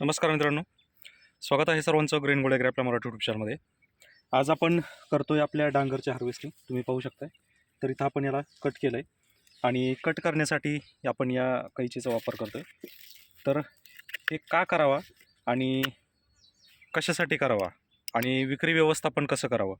नमस्कार मित्रांनो. स्वागत आहे सर्वांचं ग्रीन गोल्ड आपल्या मराठी युट्यूब चॅनलमध्ये आज आपण करतो आहे आपल्या डांगरचे हार्वेस्टिंग तुम्ही पाहू शकताय. तर इथं आपण याला कट केलं आहे आणि कट करण्यासाठी आपण या कैचीचा वापर करतोय. तर हे का करावा आणि कशासाठी करावा आणि विक्री व्यवस्थापन कसं करावं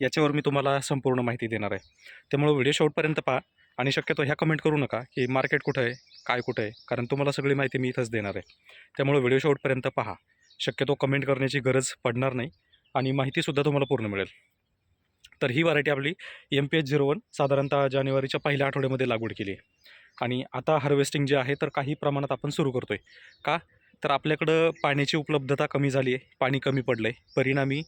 याच्यावर मी तुम्हाला संपूर्ण माहिती देणार आहे. त्यामुळं व्हिडिओ शेवटपर्यंत पहा आणि शक्यतो ह्या कमेंट करू नका की मार्केट कुठं आहे काय कुठं आहे कारण तुम्हाला सगळी माहिती मी इथंच देणार आहे. त्यामुळे व्हिडिओ शेवटपर्यंत पहा. शक्यतो कमेंट करण्याची गरज पडणार नाही आणि माहितीसुद्धा तुम्हाला पूर्ण मिळेल. तर ही व्हरायटी आपली M P H zero one साधारणतः जानेवारीच्या पहिल्या आठवड्यामध्ये लागवड केली आहे. आणि आता हार्वेस्टिंग जे आहे तर काही प्रमाणात आपण सुरू करतो आहे का? तर आपल्याकडं पाण्याची उपलब्धता कमी झाली आहे पाणी कमी पडलं आहे परिणामी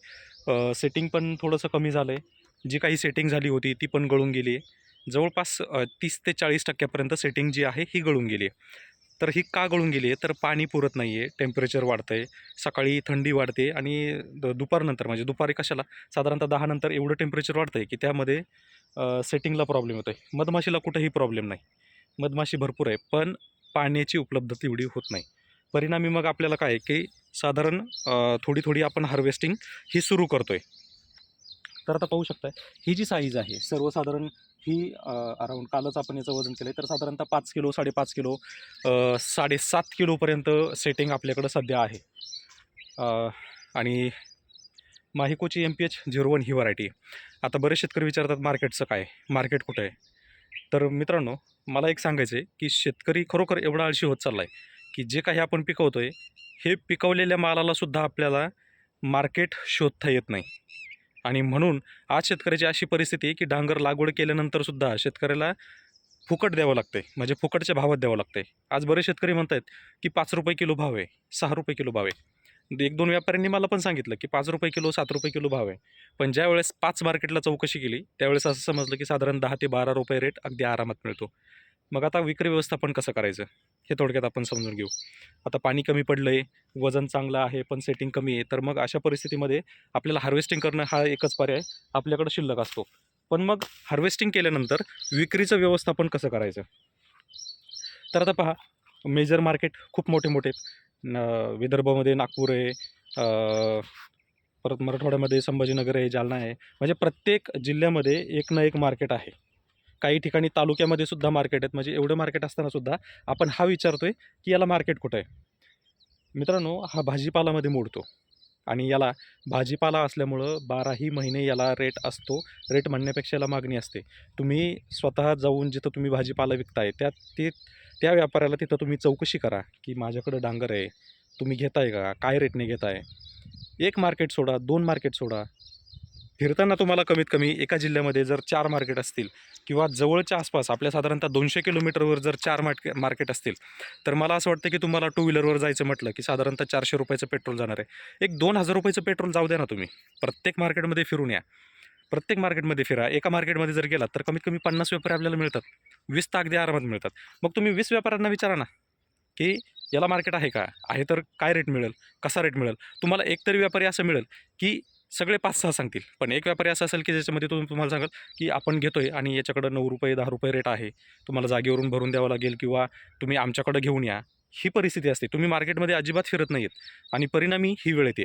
सेटिंग पण थोडंसं कमी झालं आहे जी काही सेटिंग झाली होती ती पण गळून गेली आहे. जवळपास तीस ते चाळीस टक्क्यापर्यंत सेटिंग जी आहे ही गळून गेली आहे. तर ही का गळून गेली आहे? तर पाणी पुरत नाही आहे टेम्परेचर वाढतं आहे सकाळी थंडी वाढते आणि द दुपारनंतर म्हणजे दुपारी कशाला? साधारणतः दहानंतर एवढं टेम्परेचर वाढतं आहे की त्यामध्ये सेटिंगला प्रॉब्लेम होतो आहे मधमाशीला कुठंही प्रॉब्लेम नाही. मधमाशी भरपूर आहे पण पाण्याची उपलब्धता एवढी होत नाही. परिणामी मग आपल्याला काय आहे की साधारण थोडी थोडी आपण हार्वेस्टिंग ही सुरू करतो आहे तर आता पाहू शकताय ही जी साईज आहे सर्वसाधारण ही अराऊंड कालच आपण याचं वजन केलं आहे तर साधारणतः पाच किलो साडेपाच किलो साडेसात किलोपर्यंत सेटिंग आपल्याकडं सध्या आहे. आणि माहिकोची M P H zero one ही व्हरायटी आता बरेच शेतकरी विचारतात मार्केटचं काय? मार्केट कुठं? आहे तर मित्रांनो मला एक सांगायचं आहे की शेतकरी खरोखर एवढा आळशी होत चालला आहे की जे काही आपण पिकवतो आहे हे पिकवलेल्या मालालासुद्धा आपल्याला मार्केट शोधता येत नाही. आणि म्हणून आज शेतकऱ्याची अशी परिस्थिती आहे की डांगर लागवड केल्यानंतरसुद्धा शेतकऱ्याला फुकट द्यावं लागतं आहे म्हणजे फुकटच्या भावात द्यावं लागतं आहे आज बरेच शेतकरी म्हणत आहेत की पाच रुपये किलो भाव आहे सहा रुपये किलो भाव आहे. एक दोन व्यापाऱ्यांनी मला पण सांगितलं की पाच रुपये किलो सात रुपये किलो भाव आहे. पण ज्या वेळेस पाच मार्केटला चौकशी केली त्यावेळेस असं समजलं की साधारण दहा ते बारा रुपये रेट अगदी आरामात मिळतो. मग आता विक्री व्यवस्थापन कसं करायचं? हे थोडक्यात आपण समजून घेऊ. आता पाणी कमी पडलं आहे वजन चांगलं आहे पण सेटिंग कमी आहे तर मग अशा परिस्थितीमध्ये आपल्याला हार्वेस्टिंग करणं हा एकच पर्याय आपल्याकडं शिल्लक असतो. पण मग हार्वेस्टिंग केल्यानंतर विक्रीचं व्यवस्थापन कसं करायचं? तर आता पहा मेजर मार्केट खूप मोठे मोठे आहेत. विदर्भामध्ये नागपूर आहे परत मराठवाड्यामध्ये संभाजीनगर आहे जालना आहे. म्हणजे प्रत्येक जिल्ह्यामध्ये एक ना एक मार्केट आहे. काही ठिकाणी तालुक्यामध्ये सुद्धा मार्केट आहेत. म्हणजे एवढं मार्केट असताना सुद्धा आपण हा विचारतोय की याला मार्केट कुठं आहे? मित्रांनो हा भाजीपालामध्ये मोडतो. आणि याला भाजीपाला असल्यामुळं बाराही महिने याला रेट असतो. रेट म्हणण्यापेक्षा याला मागणी असते. तुम्ही स्वतः जाऊन जिथं तुम्ही भाजीपाला विकताय त्या ते त्या व्यापाऱ्याला तिथं तुम्ही चौकशी करा की माझ्याकडं डांगर आहे. तुम्ही घेताय का? काय रेटने घेताय? एक मार्केट सोडा दोन मार्केट सोडा. फिरताना तुम्हाला कमीत कमी एका जिल्ह्यामध्ये जर चार मार्केट असतील किंवा जवळच्या आसपास आपल्या साधारणतः दोनशे किलोमीटरवर जर चार मार्के मार्केट असतील तर मला असं वाटतं की तुम्हाला टू व्हीलरवर जायचं म्हटलं की साधारणतः चारशे रुपयाचं पेट्रोल जाणार आहे. एक दोन हजार रुपयाचं पेट्रोल जाऊ द्या ना तुम्ही. प्रत्येक मार्केटमध्ये फिरून या. प्रत्येक मार्केटमध्ये फिरा. एका मार्केटमध्ये जर गेलात तर कमीत कमी पन्नास व्यापारी आपल्याला मिळतात. वीस तर अगदी आरामात मिळतात. मग तुम्ही वीस व्यापाऱ्यांना विचारा ना की याला मार्केट आहे का? आहे तर काय रेट मिळेल? कसा रेट मिळेल? तुम्हाला एकतरी व्यापारी असं मिळेल की सगळे पाच सहा सांगतील. पण एक व्यापारी असं असेल की ज्याच्यामध्ये तो तुम्हाला सांगाल की आपण घेतो आहे आणि याच्याकडं नऊ रुपये दहा रुपये रेट आहे. तुम्हाला जागेवरून भरून द्यावं लागेल किंवा तुम्ही आमच्याकडं घेऊन या. ही परिस्थिती असते. तुम्ही मार्केटमध्ये अजिबात फिरत नाही आहेत आणि परिणामी ही वेळ येते.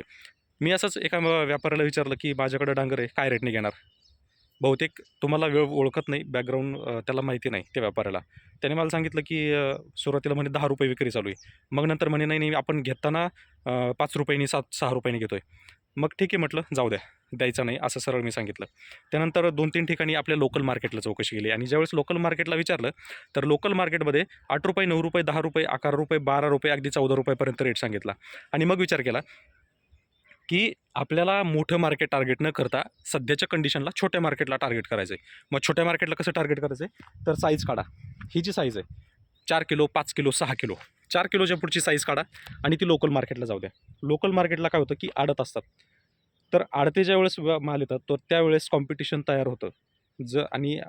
मी असंच एका व्यापाऱ्याला विचारलं की माझ्याकडं डांगर आहे काय रेटने घेणार? बहुतेक तुम्हाला वेळ ओळखत नाही. बॅकग्राऊंड त्याला माहिती नाही त्या व्यापाऱ्याला. त्याने मला सांगितलं की सुरुवातीला म्हणे दहा रुपये विक्री चालू आहे. मग नंतर म्हणे नाही नाही आपण घेताना पाच रुपयांनी सात सहा रुपयांनी घेतो आहे मग ठीक आहे म्हटलं जाऊ द्या. द्यायचं नाही असं सरळ मी सांगितलं. त्यानंतर दोन तीन ठिकाणी आपल्या लोकल मार्केटला चौकशी केली. आणि ज्यावेळेस लोकल मार्केटला विचारलं तर लोकल मार्केटमध्ये आठ रुपये नऊ रुपये दहा रुपये अकरा रुपये बारा रुपये अगदी चौदा रुपयापर्यंत रेट सांगितला. आणि मग विचार केला की आपल्याला मोठं मार्केट टार्गेट न करता सध्याच्या कंडिशनला छोट्या मार्केटला टार्गेट करायचं आहे मग छोट्या मार्केटला कसं टार्गेट करायचं आहे तर साईज काढा. ही जी साईज आहे चार किलो पाच किलो सहा किलो. चार किलोच्या पुढची साईज काढा आणि ती लोकल मार्केटला जाऊ द्या. लोकल मार्केटला काय होतं की आडत असतात. तर आडते ज्या वेळेस व- माल येतात तर त्यावेळेस कॉम्पिटिशन तयार होतं. ज आणि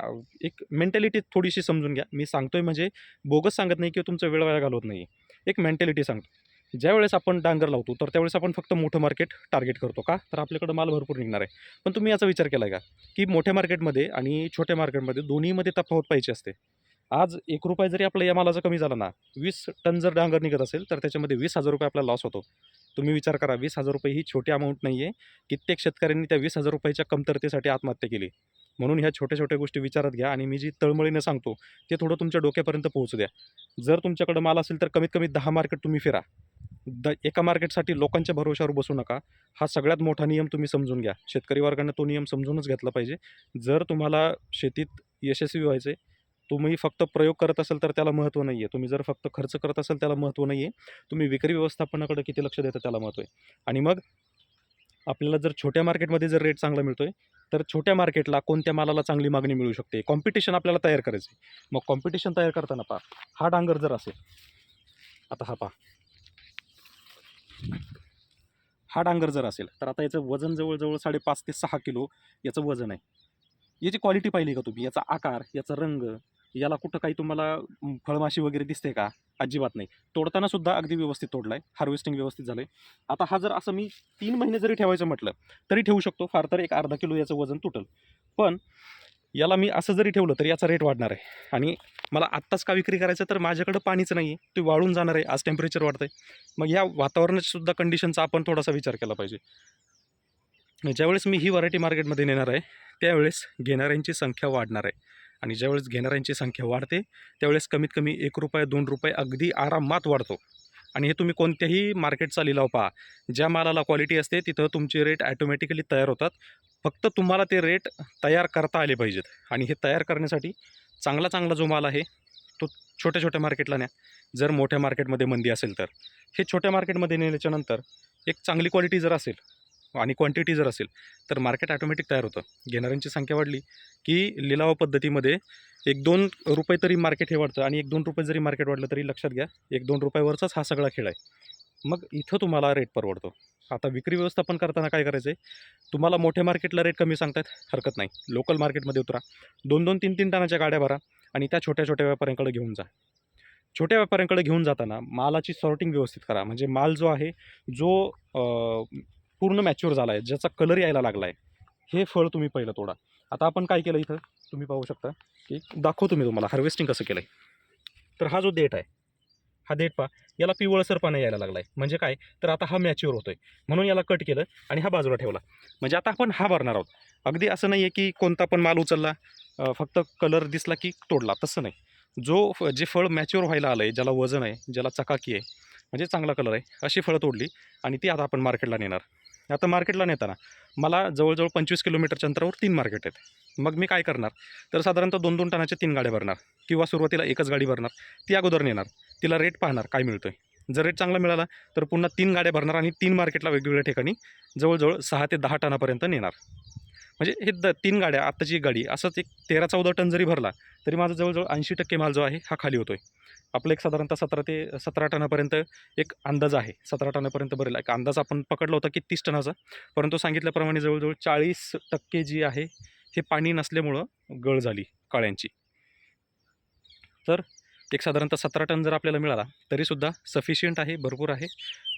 एक मेंटॅलिटी थोडीशी समजून घ्या. मी सांगतोय म्हणजे बोगस सांगत नाही किंवा तुमचा वेळ वाया घालवत नाही एक मेंटॅलिटी सांगतो. ज्यावेळेस आपण डांगर लावतो तर त्यावेळेस आपण फक्त मोठं मार्केट टार्गेट करतो का? तर आपल्याकडं माल भरपूर निघणार आहे. पण तुम्ही याचा विचार केला आहे का? की मोठ्या मार्केटमध्ये आणि छोट्या मार्केटमध्ये दोन्हीमध्ये तफावत पाहिजे असते. आज एक रुपये जरी आपला या मालाचा कमी झाला ना वीस टन जर डांगर निघत असेल तर त्याच्यामध्ये वीस हजार रुपये आपला लॉस होतो. तुम्ही विचार करा वीस हजार रुपये ही छोटी अमाऊंट नाही आहे कित्येक शेतकऱ्यांनी त्या वीस हजार रुपयाच्या कमतरतेसाठी आत्महत्या केली. म्हणून ह्या छोट्या छोट्या गोष्टी विचारात घ्या आणि मी जी तळमळीनं सांगतो ते थोडं तुमच्या डोक्यापर्यंत पोहोचू द्या. जर तुमच्याकडं माल असेल तर कमीत कमी दहा मार्केट तुम्ही फिरा. द एका मार्केटसाठी लोकांच्या भरोशावर बसू नका. हा सगळ्यात मोठा नियम तुम्ही समजून घ्या. शेतकरी वर्गाने तो नियम समजूनच घेतला पाहिजे. जर तुम्हाला शेतीत यशस्वी व्हायचे तुम्ही फक्त प्रयोग करत असाल तर त्याला महत्त्व नाही आहे तुम्ही जर फक्त खर्च करत असाल त्याला महत्त्व नाही आहे तुम्ही विक्री व्यवस्थापनाकडे किती लक्ष देता त्याला महत्त्व आहे. आणि मग आपल्याला जर छोट्या मार्केटमध्ये जर रेट चांगला मिळतो आहे तर छोट्या मार्केटला कोणत्या मालाला चांगली मागणी मिळू शकते? कॉम्पिटिशन आपल्याला तयार करायचं आहे मग कॉम्पिटिशन तयार करताना पहा हा डांगर जर असेल आता हा पहा. हा डांगर जर असेल तर आता याचं वजन जवळजवळ साडेपाच ते सहा किलो याचं वजन आहे. याची क्वालिटी पाहिली का तुम्ही? याचा आकार याचा रंग याला कुठं काही तुम्हाला फळमाशी वगैरे दिसते का? अजिबात नाही. तोडताना सुद्धा अगदी व्यवस्थित तोडलाय. हार्वेस्टिंग व्यवस्थित झालंय. आता हा जर असं मी तीन महिने जरी ठेवायचं म्हटलं तरी ठेवू शकतो. फार तर एक अर्धा किलो याचं वजन तुटल. पण याला मी असं जरी ठेवलं तरी याचा रेट वाढणार आहे. आणि मला आत्ताच का विक्री करायचं तर माझ्याकडं पाणीच नाही आहे ते वाळून जाणार आहे. आज टेम्परेचर वाढतंय. मग या वातावरणाची सुद्धा कंडिशनचा आपण थोडासा विचार केला पाहिजे. ज्यावेळेस मी ही व्हरायटी मार्केटमध्ये नेणार आहे त्यावेळेस घेणाऱ्यांची संख्या वाढणार आहे. आणि ज्यावेळेस घेणाऱ्यांची संख्या वाढते त्यावेळेस कमीत कमी एक रुपये दोन रुपये अगदी आरामात वाढतो. आणि हे तुम्ही कोणत्याही मार्केटचा लिलाव पहा. ज्या मालाला क्वालिटी असते तिथं तुमचे रेट ॲटोमॅटिकली तयार होतात. फक्त तुम्हाला ते रेट तयार करता आले पाहिजेत. आणि हे तयार करण्यासाठी चांगला चांगला जो माल आहे तो छोट्या छोट्या मार्केटला न्या. जर मोठ्या मार्केटमध्ये मंदी असेल तर. हे छोट्या मार्केटमध्ये नेल्याच्यानंतर एक चांगली क्वालिटी जर असेल आणि क्वांटिटी जर असेल तर मार्केट ॲटोमॅटिक तयार होतं. घेणाऱ्यांची संख्या वाढली की लिलाव पद्धतीमध्ये एक दोन रुपये तरी मार्केट हे वाढतं आणि एक दोन रुपये जरी मार्केट वाढलं तरी लक्षात घ्या एक दोन रुपयावरचाच हा सगळा खेळ आहे. मग इथं तुम्हाला रेट परवडतो. आता विक्री व्यवस्थापन करताना काय करायचं आहे तुम्हाला मोठ्या मार्केटला रेट कमी सांगतात हरकत नाही. लोकल मार्केटमध्ये उतरा. दोन दोन तीन तीन टनाच्या गाड्या भरा आणि त्या छोट्या छोट्या व्यापाऱ्यांकडे घेऊन जा. छोट्या व्यापाऱ्यांकडे घेऊन जाताना मालाची सॉर्टिंग व्यवस्थित करा. म्हणजे माल जो आहे जो पूर्ण मॅच्युअर झाला आहे ज्याचा कलर यायला लागला आहे हे फळ तुम्ही पहिलं तोडा. आता आपण काय केलं इथं? तुम्ही पाहू शकता की दाखवतो मी तुम्हाला हार्वेस्टिंग कसं केलं आहे तर हा जो देठ आहे हा देठ पा याला पिवळसरपणा यायला लागला आहे म्हणजे काय? तर आता हा मॅच्युअर होतोय. म्हणून याला कट केलं आणि हा बाजूला ठेवला. म्हणजे आता आपण हा भरणार आहोत. अगदी असं नाही आहे की कोणता पण माल उचलला फक्त कलर दिसला की तोडला. तसं नाही. जो फ जे फळ मॅच्युअर व्हायला आलं आहे ज्याला वजन आहे ज्याला चकाकी आहे म्हणजे चांगला कलर आहे अशी फळं तोडली आणि ती आता आपण मार्केटला नेणार. आता मार्केटला नेताना मला जवळजवळ पंचवीस किलोमीटरच्या अंतरावर तीन मार्केट आहेत. मग मी काय करणार? तर साधारणतः दोन दोन टनाच्या तीन गाड्या भरणार किंवा सुरुवातीला एकच गाडी भरणार ती अगोदर नेणार तिला रेट पाहणार काय मिळतो आहे जर रेट चांगला मिळाला तर पुन्हा तीन गाड्या भरणार आणि तीन मार्केटला वेगवेगळ्या ठिकाणी जवळजवळ सहा ते दहा टनापर्यंत नेणार. म्हणजे हे द तीन गाड्या आत्ताची एक गाडी असंच एक तेरा चौदा टन जरी भरला तरी माझा जवळजवळ ऐंशी टक्के माल जो आहे हा खाली होतो आहे आपलं एक साधारणतः सतरा ते सतरा टनापर्यंत एक अंदाज आहे. सतरा टनापर्यंत भरेल. एक अंदाज आपण पकडला होता की तीस टनाचा. परंतु सांगितल्याप्रमाणे जवळजवळ चाळीस टक्के जी आहे हे पाणी नसल्यामुळं गळ झाली काळ्यांची. तर एक साधारणतः सतरा टन जर आपल्याला मिळाला तरीसुद्धा सफिशियंट आहे भरपूर आहे.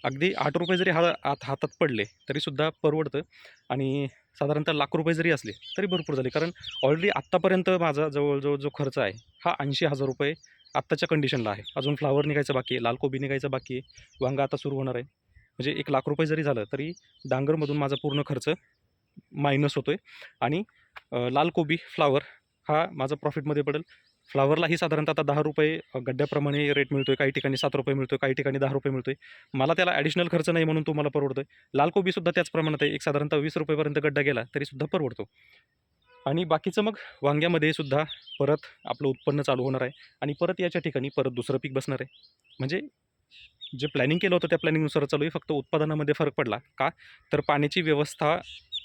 अगदी आठ रुपये जरी हा आत हातात पडले तरीसुद्धा परवडतं. आणि साधारणतः लाख रुपये जरी असले तरी भरपूर झाले. कारण ऑलरेडी आत्तापर्यंत माझा जवळजवळ जो खर्च आहे हा ऐंशी हजार रुपये आत्ताच्या कंडिशनला आहे. अजून फ्लावर निघायचं बाकी आहे लाल कोबी निघायचं बाकी आहे वांगा आता सुरू होणार आहे. म्हणजे एक लाख रुपये जरी झालं तरी डांगरमधून माझा पूर्ण खर्च मायनस होतो आहे आणि लाल कोबी फ्लावर हा माझा प्रॉफिटमध्ये पडेल. फ्लावरलाही साधारणतः आता दहा रुपये गड्ड्याप्रमाणे रेट मिळतो आहे काही ठिकाणी सात रुपये मिळतो आहे काही ठिकाणी दहा रुपये मिळतो आहे मला त्याला ॲडिशनल खर्च नाही म्हणून तुम्हाला परवडतो आहे लाल कोबीसुद्धा त्याच प्रमाणात आहे. एक साधारणतः वीस रुपयेपर्यंत गड्डा गेला तरीसुद्धा परवडतो. आणि बाकीचं मग वांग्यामध्ये सुद्धा परत आपलं उत्पन्न चालू होणार आहे. आणि परत याच्या ठिकाणी परत दुसरं पीक बसणार आहे. म्हणजे जे प्लॅनिंग केलं होतं त्या प्लॅनिंगनुसार चालू आहे. फक्त उत्पादनामध्ये फरक पडला. का? तर पाण्याची व्यवस्था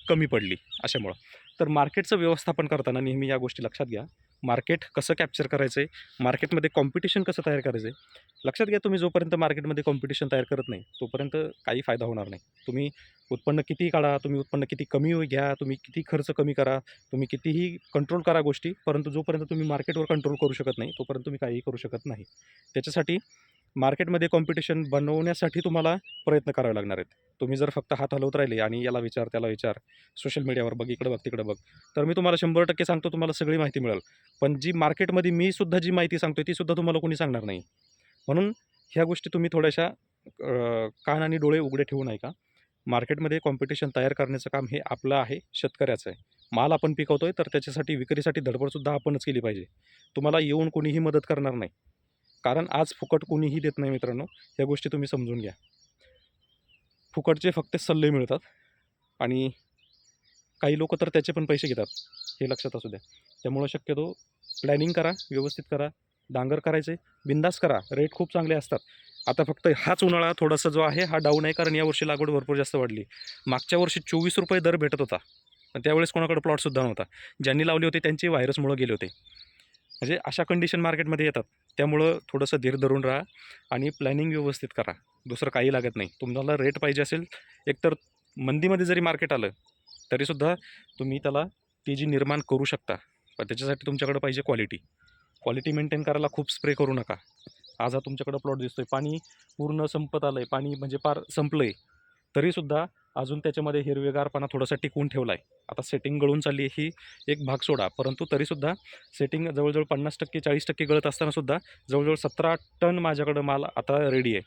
कमी पडली अशामुळं. तर मार्केटचं व्यवस्थापन करताना नेहमी या गोष्टी लक्षात घ्या. मार्केट कसं कॅप्चर करायचं आहे मार्केटमध्ये कॉम्पिटिशन कसं तयार करायचं आहे लक्षात घ्या तुम्ही जोपर्यंत मार्केटमध्ये कॉम्पिटिशन तयार करत नाही तोपर्यंत काही फायदा होणार नाही. तुम्ही उत्पन्न किती काढा तुम्ही उत्पन्न किती कमी घ्या तुम्ही किती खर्च कमी करा तुम्ही कितीही कंट्रोल करा गोष्टी परंतु जोपर्यंत तुम्ही मार्केटवर कंट्रोल करू शकत नाही तोपर्यंत तुम्ही काहीही करू शकत नाही. त्याच्यासाठी मार्केटमध्ये कॉम्पिटिशन बनवण्यासाठी तुम्हाला प्रयत्न करावे लागणार आहेत. तुम्ही जर फक्त हात हलवत राहिले आणि याला विचार त्याला विचार सोशल मीडियावर बघ इकडं बघ तिकडं बघ तर मी तुम्हाला शंभर टक्के सांगतो तुम्हाला सगळी माहिती मिळेल. पण जी मार्केटमध्ये मी सुद्धा जी माहिती सांगतो ती सुद्धा तुम्हाला कोणी सांगणार नाही. म्हणून ह्या गोष्टी तुम्ही थोड्याशा कान आणि डोळे उघडे ठेवून ऐका मार्केटमध्ये कॉम्पिटिशन तयार करण्याचं काम हे आपलं आहे शेतकऱ्याचं आहे. माल आपण पिकवतोय तर त्याच्यासाठी विक्रीसाठी धडपडसुद्धा आपणच केली पाहिजे. तुम्हाला येऊन कोणीही मदत करणार नाही. कारण आज फुकट कोणीही देत नाही मित्रांनो. या गोष्टी तुम्ही समजून घ्या. फुकटचे फक्त सल्ले मिळतात आणि काही लोक तर त्याचे पण पैसे घेतात हे लक्षात असू द्या. त्यामुळं शक्यतो प्लॅनिंग करा व्यवस्थित करा डांगर करायचे बिंदास करा रेट खूप चांगले असतात. आता फक्त हाच उन्हाळा थोडासा जो आहे हा डाऊन आहे कारण यावर्षी लागवड भरपूर जास्त वाढली. मागच्या वर्षी चोवीस रुपये दर भेटत होता. पण त्यावेळेस कोणाकडे प्लॉटसुद्धा नव्हता. ज्यांनी लावले होते त्यांचे व्हायरसमुळं गेले होते. म्हणजे अशा कंडिशन मार्केटमध्ये येतात. त्यामुळं थोडंसं धीर धरून राहा आणि प्लॅनिंग व्यवस्थित करा. दुसरं काही लागत नाही. तुम्हाला रेट पाहिजे असेल एकतर मंदीमध्ये जरी मार्केट आलं तरीसुद्धा तुम्ही त्याला तेजी निर्माण करू शकता पण त्याच्यासाठी तुमच्याकडे पाहिजे क्वालिटी क्वालिटी मेंटेन करायला खूप स्प्रे करू नका. आज हा तुमच्याकडं प्लॉट दिसतोय. पाणी पूर्ण संपत आलं आहे पाणी म्हणजे पार संपलं आहे तरीसुद्धा अजून त्याच्यामध्ये हिरवेगारपणा थोडासा टिकवून ठेवला आहे आता सेटिंग गळून चालली आहे ही एक भाग सोडा. परंतु तरीसुद्धा सेटिंग जवळजवळ पन्नास टक्के चाळीस टक्के गळत असतानासुद्धा जवळजवळ सतरा टन माझ्याकडं माल आता रेडी आहे.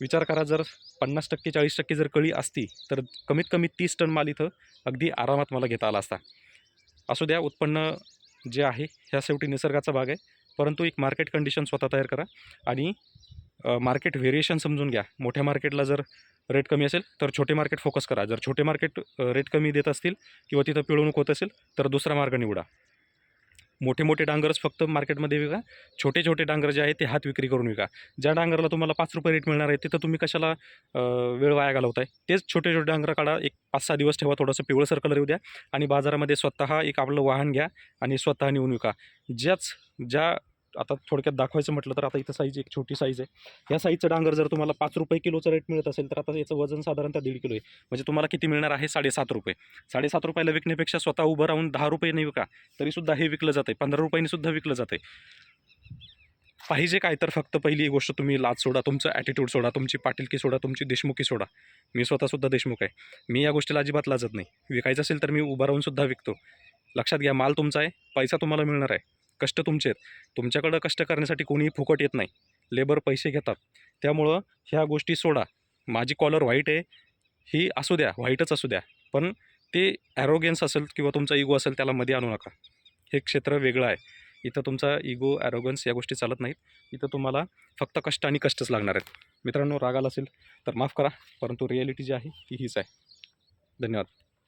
विचार करा जर पन्नास टक्के चाळीस टक्के जर कळी असती तर कमीत कमी तीस टन माल इथं अगदी आरामात मला घेता आला असता. असू द्या उत्पन्न जे आहे ह्या शेवटी निसर्गाचा भाग आहे. परंतु एक मार्केट कंडिशन स्वतः तयार करा आणि मार्केट व्हेरिएशन समजून घ्या. मोठ्या मार्केटला जर रेट कमी असेल तर छोटे मार्केट फोकस करा. जर छोटे मार्केट रेट कमी देत असतील किंवा तिथं पिळवणूक होत असेल तर दुसरा मार्ग निवडा. मोठे मोठे डांगरच फक्त मार्केटमध्ये विका. छोटे छोटे डांगर जे आहेत ते हात विक्री करून विका. ज्या डांगरला तुम्हाला पाच रुपये रेट मिळणार आहे तिथं तुम्ही कशाला वेळ वाया घालवताय? तेच छोटे छोटे डांगर काढा. एक पाच सहा दिवस ठेवा थोडंसं पिवळसर कलर येऊ द्या आणि बाजारामध्ये स्वतः एक आपलं वाहन घ्या आणि स्वतः नेऊन विका. ज्याच ज्या आता थोडक्यात दाखवायचं म्हटलं तर आता इथं साईज एक छोटी साईज आहे. ह्या साईजचं डांगर जर तुम्हाला पाच रुपये किलोचं रेट मिळत असेल तर आता याचं वजन साधारणतः दीड किलो आहे. म्हणजे तुम्हाला किती मिळणार आहे? साडेसात रुपये. साडेसात रुपयाला विकण्यापेक्षा स्वतः उभं राहून दहा रुपये नाही विका तरीसुद्धा हे विकलं जातं आहे पंधरा रुपयांनी सुद्धा विकलं जात आहे पाहिजे काय तर फक्त पहिली गोष्ट तुम्ही लाज सोडा तुमचं ॲटिट्यूड सोडा तुमची पाटीलकी सोडा तुमची देशमुखी सोडा. मी स्वतःसुद्धा देशमुख आहे. मी या गोष्टीला अजिबात लाजत नाही. विकायचं असेल तर मी उभं राहून सुद्धा विकतो. लक्षात घ्या माल तुमचा आहे पैसा तुम्हाला मिळणार आहे. कष्ट तुमचे आहेत. तुमच्याकडं कष्ट करण्यासाठी कोणीही फुकट येत नाही. लेबर पैसे घेतात. त्यामुळं ह्या गोष्टी सोडा. माझी कॉलर व्हाईट आहे. ही असू द्या व्हाईटच असू द्या. पण ते ॲरोगेन्स असेल किंवा तुमचा इगो असेल त्याला मध्ये आणू नका. हे क्षेत्र वेगळं आहे. इथं तुमचा इगो ॲरोगन्स या गोष्टी चालत नाहीत. इथं तुम्हाला फक्त कष्ट आणि कष्टच लागणार आहेत. मित्रांनो राग आला असेल तर माफ करा. परंतु रिॲलिटी जी आहे ती हीच आहे. धन्यवाद.